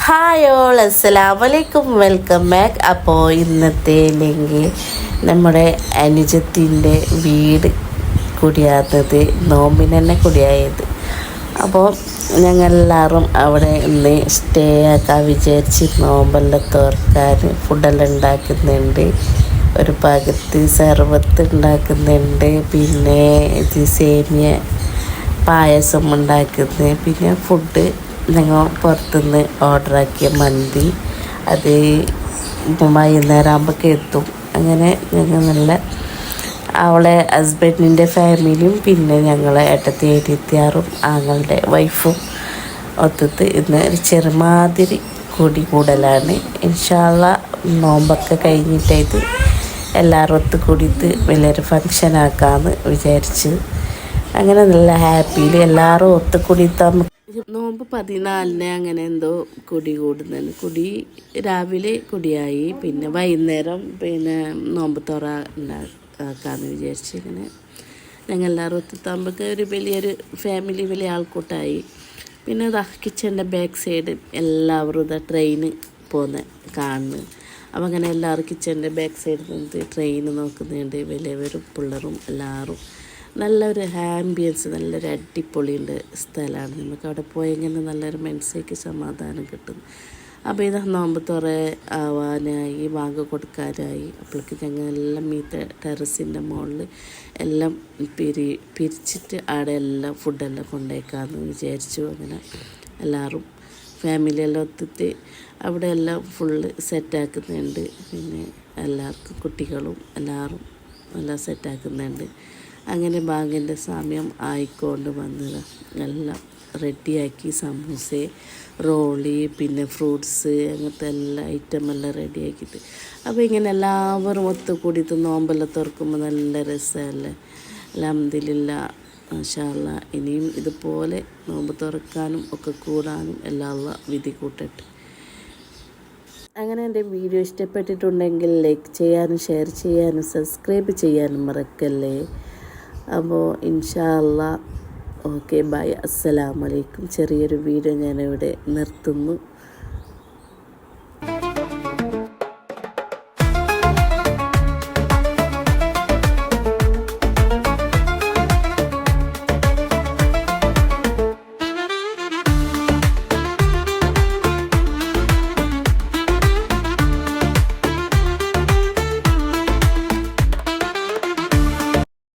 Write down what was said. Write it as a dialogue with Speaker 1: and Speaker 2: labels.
Speaker 1: Hi all അസ്സലാം വലൈക്കും welcome back. അപ്പോൾ ഇന്നത്തെ ഇല്ലെങ്കിൽ നമ്മുടെ അനുജത്തിന്റെ വീട് കുടിയാത്തത് നോമ്പിന് തന്നെ കുടിയായത്. അപ്പോൾ ഞങ്ങളെല്ലാവരും അവിടെ ഇന്ന് സ്റ്റേ ആക്കാൻ വിചാരിച്ച് നോമ്പെല്ലാം തോർക്കാൻ ഫുഡെല്ലാം ഉണ്ടാക്കുന്നുണ്ട്. ഒരു പകുതി സർവത്ത് ഉണ്ടാക്കുന്നുണ്ട്. പിന്നെ ഇത് സേമിയ പായസം ഉണ്ടാക്കുന്നത്. പിന്നെ ഫുഡ് ഞങ്ങൾ പുറത്തുനിന്ന് ഓർഡറാക്കിയ മന്തി. അത് വൈകുന്നേരം ആകുമ്പോഴേക്ക് എത്തും. അങ്ങനെ ഞങ്ങൾ നല്ല അവളെ ഹസ്ബൻഡിന്റെ ഫാമിലിയും പിന്നെ ഞങ്ങളെ ഏട്ടത്തി ഏറ്റിയാറും ആങ്ങളുടെ വൈഫും ഒത്തത്ത് ഇന്ന് ഒരു ചെറുമാതിരി കൂടി കൂടലാണ്. ഇൻഷാല്ല നോമ്പൊക്കെ കഴിഞ്ഞിട്ടായത് എല്ലാവരും ഒത്ത് കൂടിയിട്ട് വലിയൊരു ഫങ്ഷൻ ആക്കാമെന്ന് വിചാരിച്ച്. അങ്ങനെ നല്ല ഹാപ്പിയിൽ എല്ലാവരും ഒത്ത് കൂടിയിട്ട് നോമ്പ് പതിനാലിന് അങ്ങനെ എന്തോ കുടി കൂടുന്നതിന് കുടി രാവിലെ കുടിയായി. പിന്നെ വൈകുന്നേരം പിന്നെ നോമ്പ് തുറ ഉണ്ടാക്കാമെന്ന് വിചാരിച്ച് ഇങ്ങനെ ഞങ്ങൾ എല്ലാവരും ഒത്തുത്താകുമ്പോഴേക്ക് ഒരു വലിയൊരു ഫാമിലി വലിയ ആൾക്കൂട്ടായി. പിന്നെ ഇതാ കിച്ചന്റെ ബാക്ക് സൈഡ് എല്ലാവരും ഇതാ ട്രെയിന് പോകുന്ന കാണുന്നു. അപ്പം അങ്ങനെ എല്ലാവരും കിച്ചന്റെ ബാക്ക് സൈഡിൽ നിന്ന് ട്രെയിൻ നോക്കുന്നുണ്ട് വലിയവരും പിള്ളേരും എല്ലാവരും നല്ലൊരു ആംബിയൻസ് നല്ലൊരു അടിപൊളിയുള്ള സ്ഥലമാണ്. നമുക്ക് അവിടെ പോയെങ്കിൽ നല്ലൊരു മനസ്സിലേക്ക് സമാധാനം കിട്ടും. അപ്പോൾ ഇത് നോമ്പ് തുറ ആവാനായി വാങ്ങ കൊടുക്കാനായി. അപ്പോഴേക്ക് ഞങ്ങൾ എല്ലാം ഈ ടെറസിന്റെ മുകളിൽ എല്ലാം പിരി പിരിച്ചിട്ട് അവിടെ എല്ലാം ഫുഡെല്ലാം കൊണ്ടേക്കാമെന്ന് വിചാരിച്ചു. അങ്ങനെ എല്ലാവരും ഫാമിലിയെല്ലാം ഒത്തിട്ട് അവിടെ എല്ലാം ഫുള്ള് സെറ്റാക്കുന്നുണ്ട് പിന്നെ എല്ലാവർക്കും കുട്ടികളും എല്ലാവരും എല്ലാം സെറ്റാക്കുന്നുണ്ട് അങ്ങനെ ബാങ്കിന്റെ സമയം ആയിക്കൊണ്ട് വന്നത്. എല്ലാം റെഡിയാക്കി സമൂസ റോളി പിന്നെ ഫ്രൂട്ട്സ് അങ്ങനത്തെ എല്ലാ ഐറ്റം എല്ലാം റെഡിയാക്കിയിട്ട്. അപ്പോൾ ഇങ്ങനെ എല്ലാവരും ഒത്തുകൂടിയിട്ട് നോമ്പെല്ലാം തുറക്കുമ്പോൾ നല്ല രസമല്ലേ? അലഹമില്ല മാഷാല്ല ഇനിയും ഇതുപോലെ നോമ്പ് തുറക്കാനും ഒക്കെ കൂടാനും എല്ലാം വിധി കൂട്ടട്ടെ. അങ്ങനെ എന്റെ വീഡിയോ ഇഷ്ടപ്പെട്ടിട്ടുണ്ടെങ്കിൽ ലൈക്ക് ചെയ്യാനും ഷെയർ ചെയ്യാനും സബ്സ്ക്രൈബ് ചെയ്യാനും മറക്കല്ലേ? അപ്പോൾ ഇൻഷാ ഓക്കെ ബൈ. അസ്സലാമലൈക്കും ചെറിയൊരു വീഡിയോ ഞാനിവിടെ നിർത്തുന്നു.